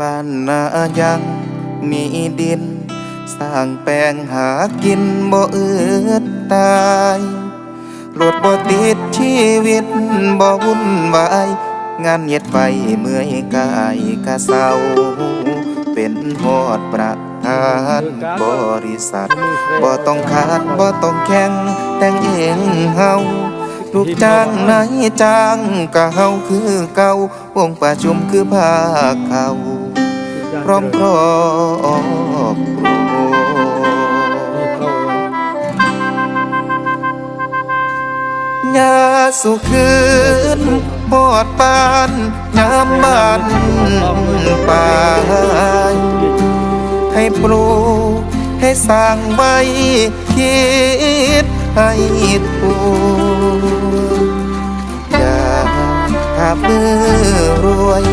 บ้านนายังมีดิน สร้างแปลงหากินบ่อืดตายรถบ่ติดชีวิตบ่วุ่นวาย งานเย็ดไฟเมื่อยกายกะเศร้า เป็นหอดประธานบริษัทบ่ต้องขาดบ่ต้องแข่งแต่งเองเฮาลูกจ้างนายจ้างก็เฮาคือเก่าวงประชุมคือภาคเขา พร้อมครอบยาสุคืนปอดปานน้ำบ้านป่าให้ปลูกให้สร้างไว้คิดให้ถูกอย่าหามือรวย